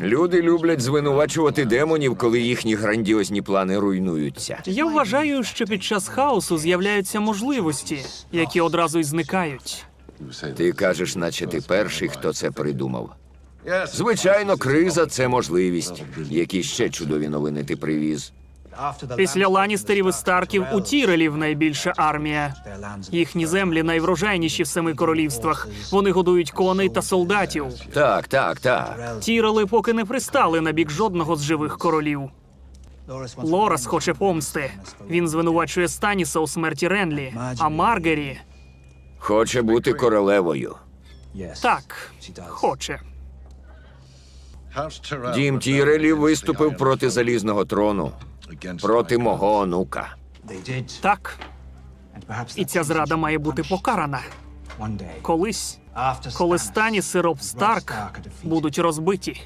Люди люблять звинувачувати демонів, коли їхні грандіозні плани руйнуються. Я вважаю, що під час хаосу з'являються можливості, які одразу й зникають. Ти кажеш, наче ти перший, хто це придумав. Звичайно, криза це можливість. Які ще чудові новини ти привіз? Після Ланістерів і Старків у Тірелів найбільша армія. Їхні землі найврожайніші в семи королівствах. Вони годують коней та солдатів. Так, так, так. Тірели поки не пристали на бік жодного з живих королів. Лорас хоче помсти. Він звинувачує Станіса у смерті Ренлі, а Маргері Хоче бути королевою. так хоче. Дім Тірелі виступив проти залізного трону, проти мого онука. Так, і ця зрада має бути покарана. Колись, коли стані сироп Старк будуть розбиті.